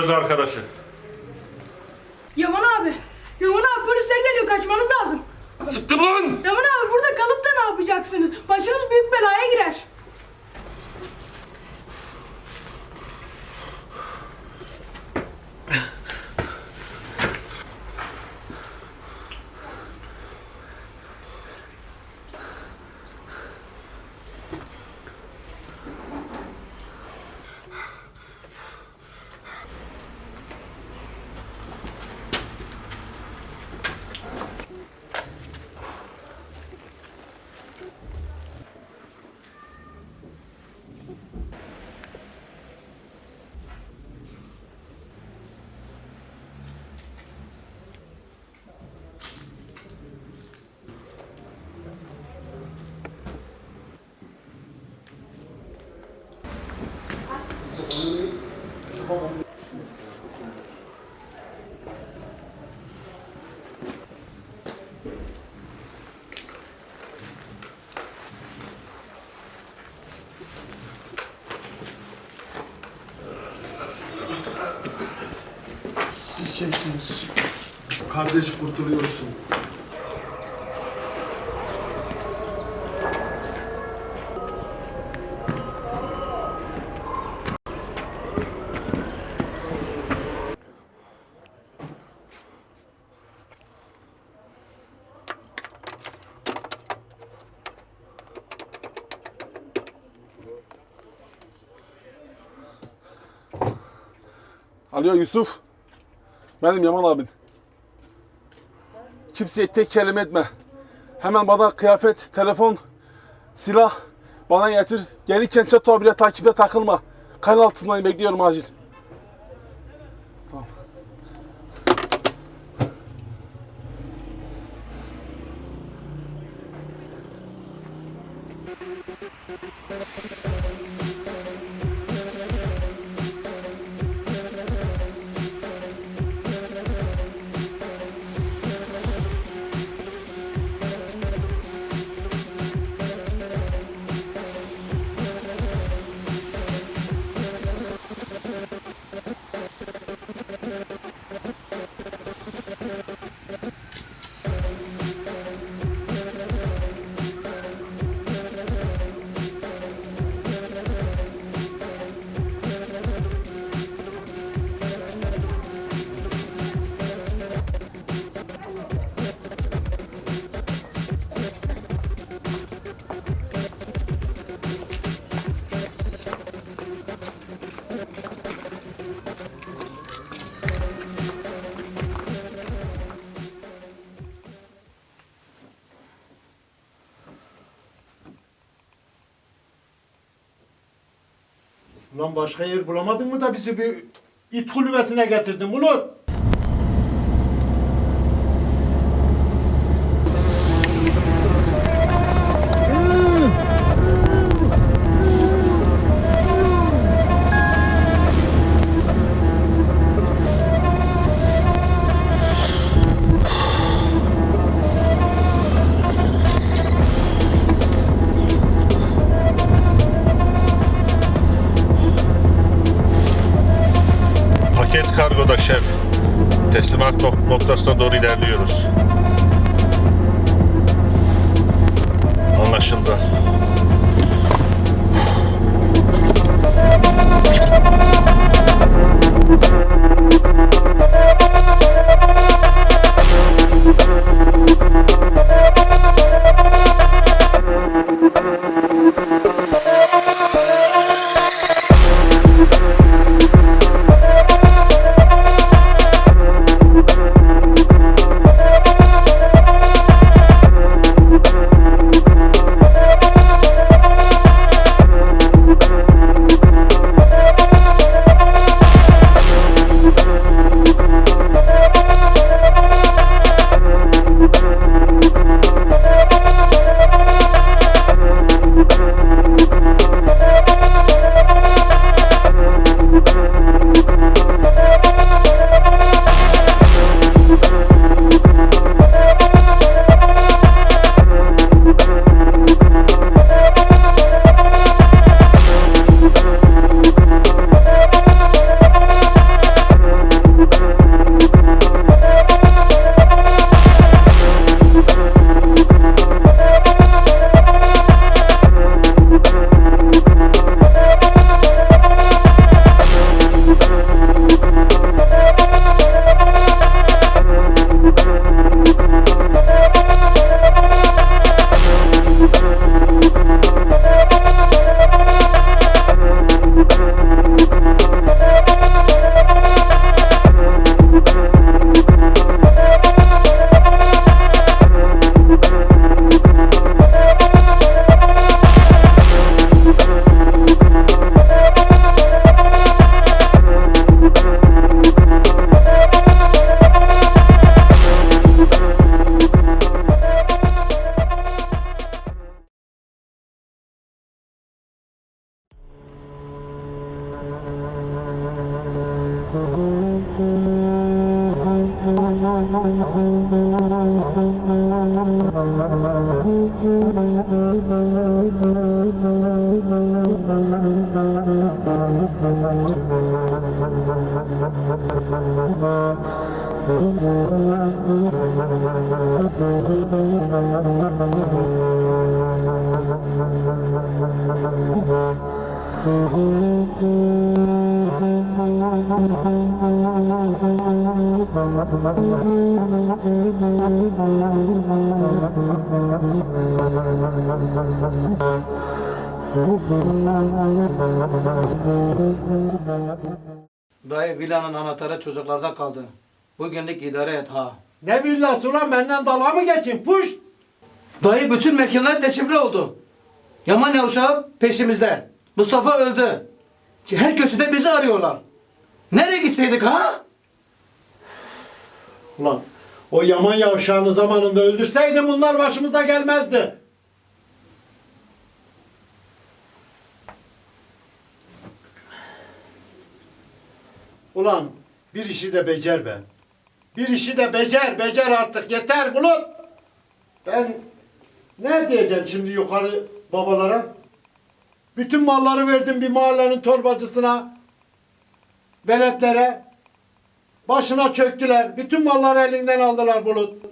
Çöz arkadaşı. Yaman abi. Yaman abi polisler geliyor kaçmanız lazım. Siktir lan! Yaman abi burada kalıp da ne yapacaksınız? Başınız büyük belaya girer. Kimsiniz? Kardeş kurtuluyorsun. Alo Yusuf. Benim Yaman abin. Kimseye tek kelime etme. Hemen bana kıyafet, telefon, silah bana getir. Gelirken çatı abiyle takipte takılma. Kan altındayım bekliyorum acil. Ulan başka yer bulamadın mı da bizi bir it kulübesine getirdin Bulut? Paket kargoda şef. teslimat nok- noktasına doğru ilerliyoruz. Anlaşıldı. Dayı villanın anahtarı çocuklarda kaldı. Bugünlük idare et ha. Ne villası ulan benden dalga mı geçin? Puş! Dayı bütün mekanlar deşifre oldu. Yaman Yavşağı peşimizde. Mustafa öldü. Her köşede bizi arıyorlar. Nereye gitseydik ha? Ulan o yaman yavşağını zamanında öldürseydin bunlar başımıza gelmezdi. Ulan bir işi de becer be. Bir işi de becer, becer artık yeter Bulut. Ben ne diyeceğim şimdi yukarı babalara? Bütün malları verdim bir mahallenin torbacısına, veletlere. Başına çöktüler. Bütün malları elinden aldılar Bulut.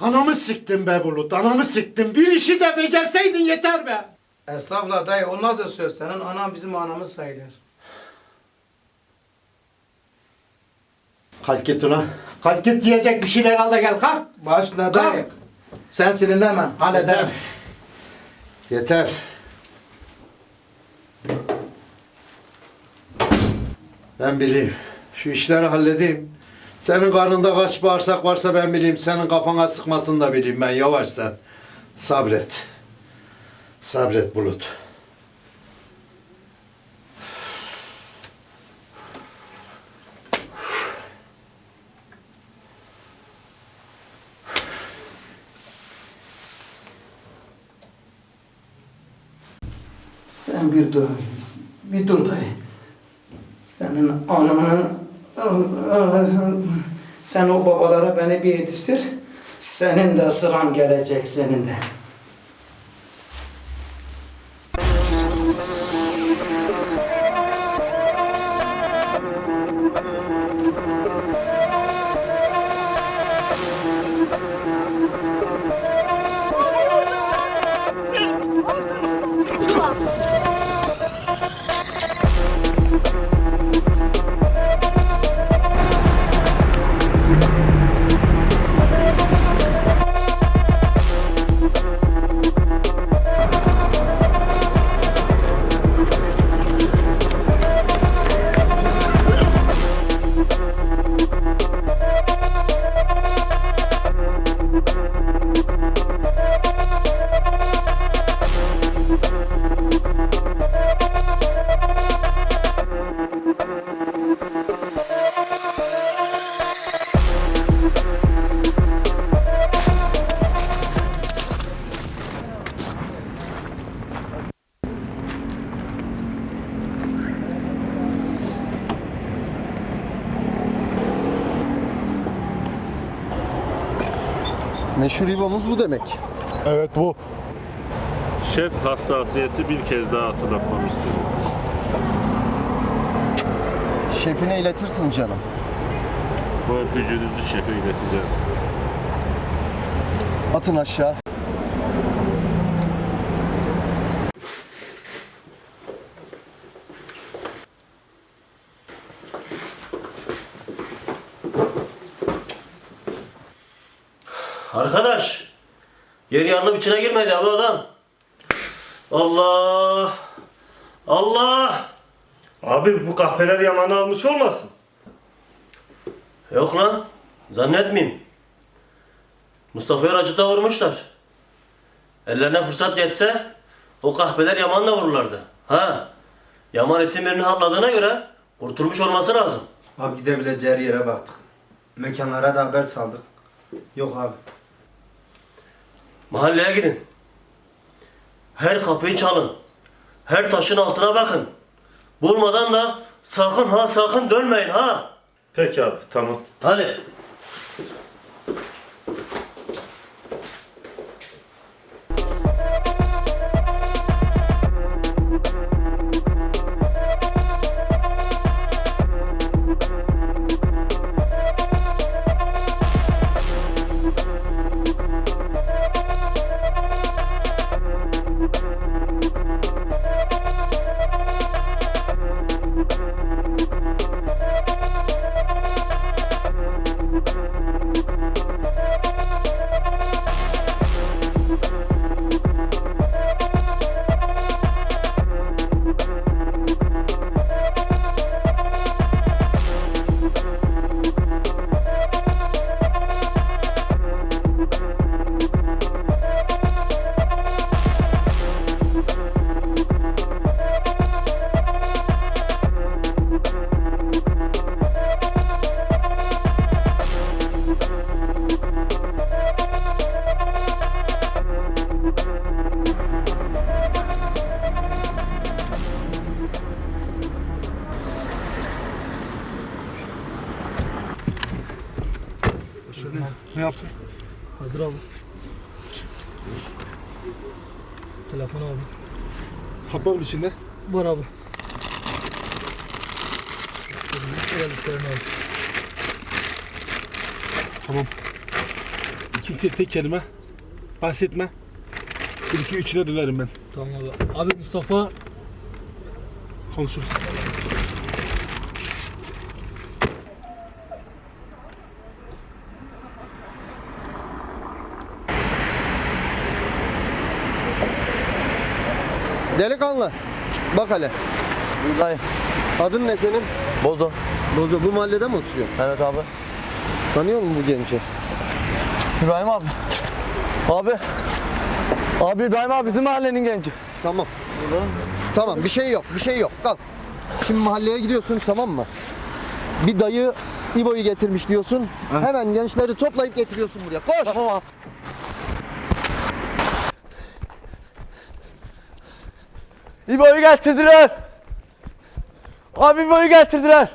Anamı siktin be Bulut, anamı siktin. Bir işi de becerseydin yeter be. Estağfurullah dayı o nasıl söz senin anan bizim anamız sayılır. Kalk git ulan. Kalk git diyecek bir şeyler al da gel kalk. Başla dayı. Sen sinirlenme hallederim. Yeter. Ben bileyim. Şu işleri halledeyim. Senin karnında kaç bağırsak varsa ben bileyim. Senin kafana sıkmasını da bileyim ben. Yavaş sen. Sabret. Sabret Bulut. Sen bir dur. Bir dur dayı. Ananın... Sen o babalara beni bir yetiştir. Senin de sıran gelecek senin de. Meşhur İbo'muz bu demek. Evet bu. Şef hassasiyeti bir kez daha hatırlatmamı istedim. Şefine iletirsin canım. Bu öpücüğünüzü şefe ileteceğim. Atın aşağı. Yer yarılıp içine girmedi abi adam. Allah! Allah! Abi bu kahpeler yamanı almış olmasın? Yok lan, zannetmeyeyim. Mustafa'yı racıta vurmuşlar. Ellerine fırsat yetse o kahpeler Yaman'la vururlardı. Ha? Yaman etin birini hatladığına göre kurtulmuş olması lazım. Abi gidebileceği yere baktık. Mekanlara da haber saldık. Yok abi. Mahalleye gidin. Her kapıyı çalın. Her taşın altına bakın. Bulmadan da sakın ha sakın dönmeyin ha. Peki abi tamam. Hadi. Ne yaptın? Hazır abi. Telefon abi. Hap var mı içinde? Var abi. Gel isterim abi. Tamam. Kimseye tek kelime bahsetme. Bir iki üçüne dönerim ben. Tamam abi. Abi Mustafa Konuşuruz. Delikanlı. Bak hele. Dayı. Adın ne senin? Bozo. Bozo bu mahallede mi oturuyorsun? Evet abi. Tanıyor musun bu genci? İbrahim abi. Abi. Abi İbrahim abi bizim mahallenin genci. Tamam. Tamam bir şey yok bir şey yok. Kalk. Şimdi mahalleye gidiyorsun tamam mı? Bir dayı İbo'yu getirmiş diyorsun. Hemen gençleri toplayıp getiriyorsun buraya. Koş. Tamam abi. İbo'yu getirdiler. Abi İbo'yu getirdiler.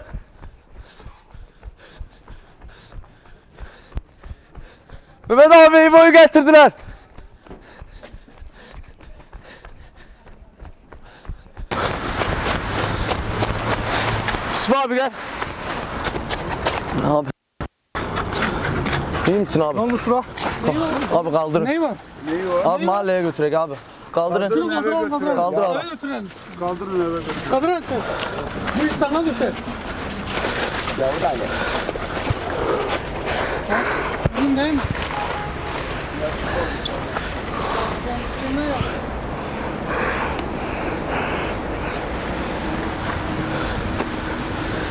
Mehmet abi İbo'yu getirdiler. Yusuf abi gel. Abi. İyi misin abi? ne olmuş bura? Abi kaldırın. Neyi var? Abi mahalleye götürek abi. Kaldırın. Kaldıralım kaldıralım. Kaldır abi. Eve götürelim. Kaldırın eve götürelim. Kaldırın sen. Bu iş sana düşer. Yavru Ali. Bizim neyim?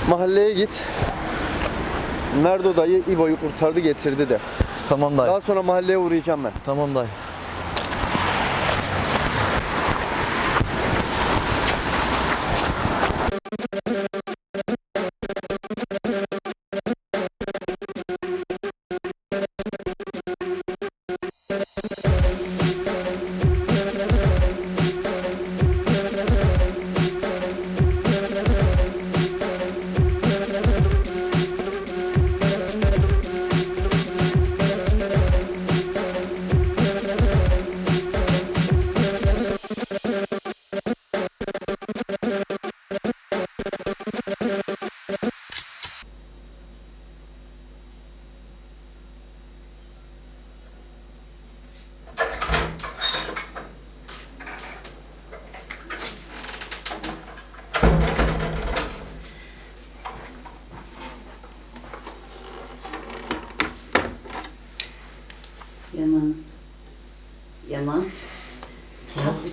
Mahalleye git. Merdo dayı İbo'yu kurtardı getirdi de. Tamam dayı. Daha sonra mahalleye uğrayacağım ben. Tamam dayı.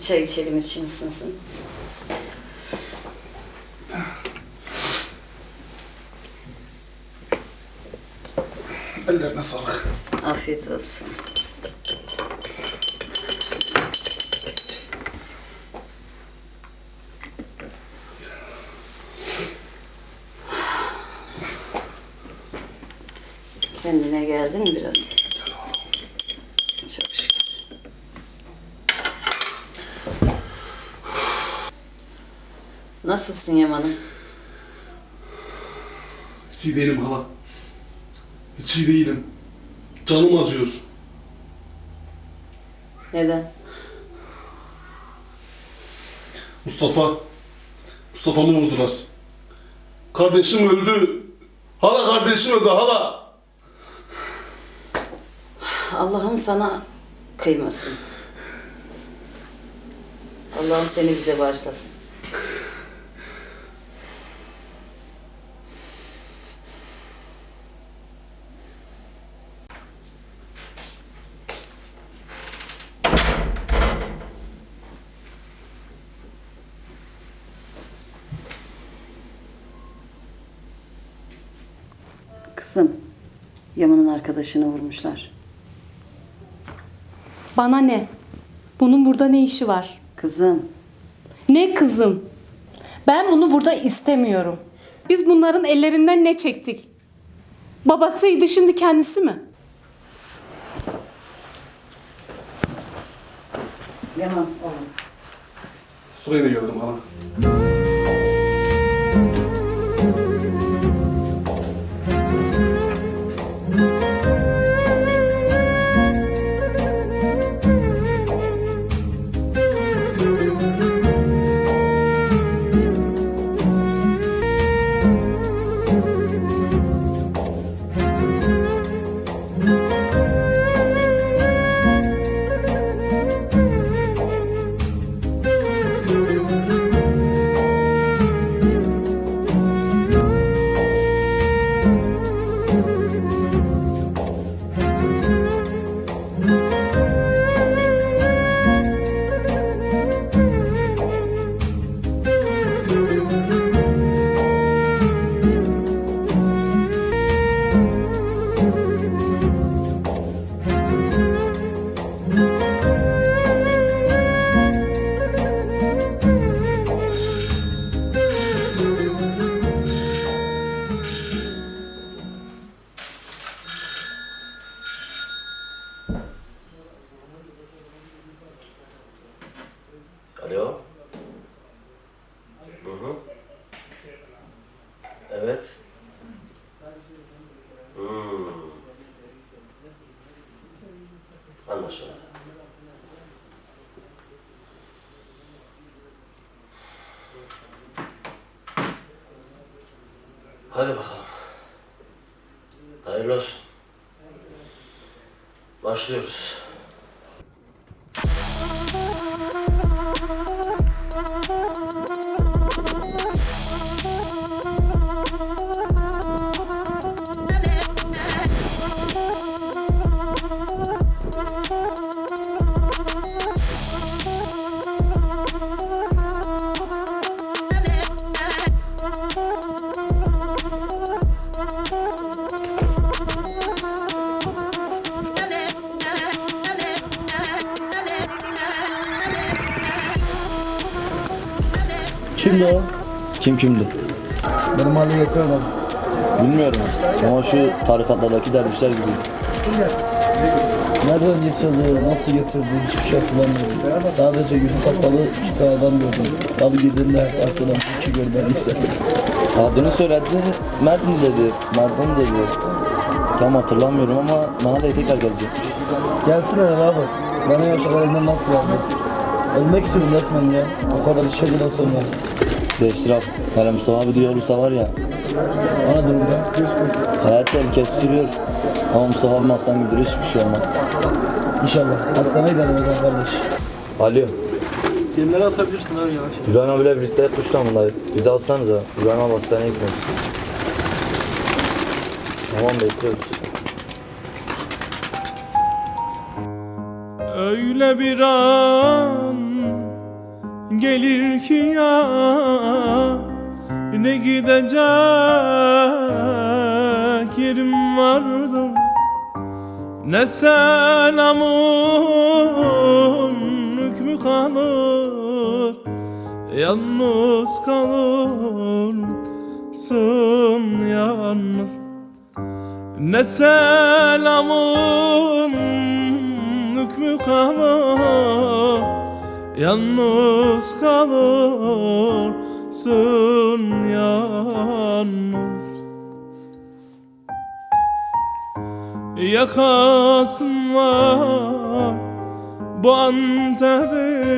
Çay içelim için ısınsın. Ellerine sağlık. Afiyet olsun. Kendine geldin mi biraz? Nasılsın Yaman'ım? İyi değilim hala. Hiç iyi değilim. Canım acıyor. Neden? Mustafa. Mustafa'mı vurdular. Kardeşim öldü. Hala kardeşim öldü hala. Allah'ım sana kıymasın. Allah'ım seni bize bağışlasın. Kızım, Yaman'ın arkadaşını vurmuşlar. Bana ne? Bunun burada ne işi var? Kızım, Ne kızım? Ben bunu burada istemiyorum. Biz bunların ellerinden ne çektik? Babasıydı şimdi kendisi mi? Yaman oğlum. Sırayla geldim hala. Alo. Hadi bakalım. Hayırlı olsun. Başlıyoruz. Kimdi? Benim mahalleye getiremem. Bilmiyorum ama şu tarikatlardaki dervişler gibi. Nereden getirdi, nasıl getirdi hiçbir şey hatırlamıyorum. Sadece yüzü kapalı iki adam gördüm. Tabi girdiğimde arkadan iki görmediyse. Adını söyledi, Mardin dedi, Mardin dedi. Tam hatırlamıyorum ama mahalleye tekrar gelecek. Gelsin hele abi. Bana yaşalar elinden nasıl aldı? Ölmek istedim resmen ya. O kadar bile sonra. Değiştir abi. Hele Mustafa abi diyor olursa var ya, Bana durumda. hayat tehlikesi sürüyor. Ama Mustafa abi aslan gibidir hiçbir şey olmaz. İnşallah. Hastaneye gidelim o zaman kardeş. Alo, Gemleri atabilirsin abi yavaş. İbrahim abiyle birlikte kuşlamındayız. Bizi alsanıza. İbrahim abi hastaneye gitmek. Tamam bekliyoruz. Öyle bir an gelir ki ya Ne gidecek yerim vardır Ne selamın hükmü kalır Yalnız kalırsın yalnız. Ne selamın hükmü kalır Yalnız kalırsın yalnız. Yakasın var bu Antep'in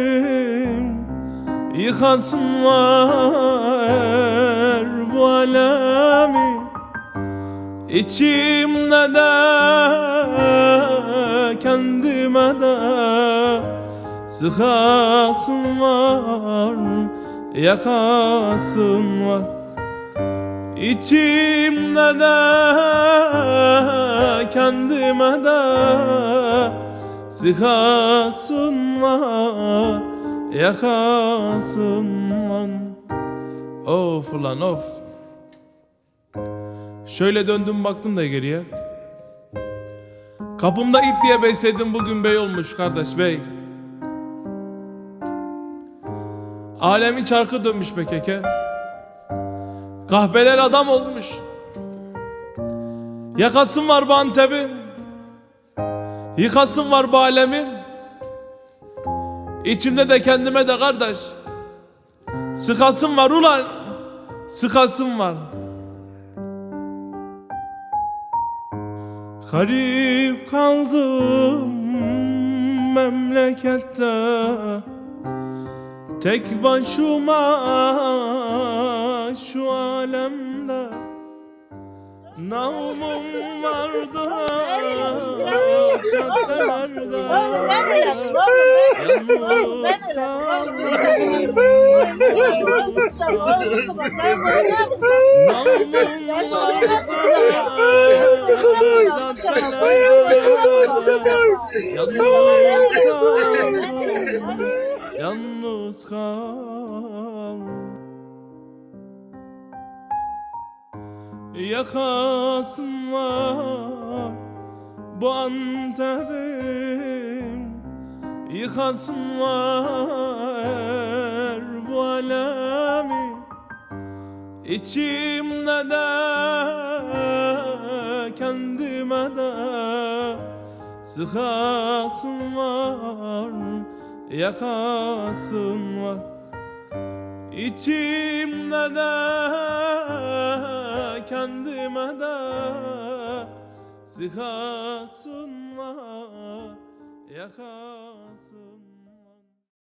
Yıkasın var bu alemi. İçimde de Sıkasın var yakasın var. İçimde de kendime de Sıkasın var yakasın var. Of ulan of. Şöyle döndüm baktım da geriye. Kapımda it diye besledim bugün bey olmuş kardeş bey Alemin çarkı dönmüş be keke. Kahveler adam olmuş. Yakasın var bu Antep'in. Yıkasın var bu alemin. İçimde de kendime de kardeş. Sıkasın var ulan. Sıkasın var. Garip kaldım memlekette Tek başıma şu alemde Namım vardı. Caddelerde Yalnız Yalnız kal. Yakasın var bu Antep'in Yıkasın var bu alemi İçimde de kendime de. Sıkasın var yakasın var. İçimde de kendime de Sıkasın var. Yakasın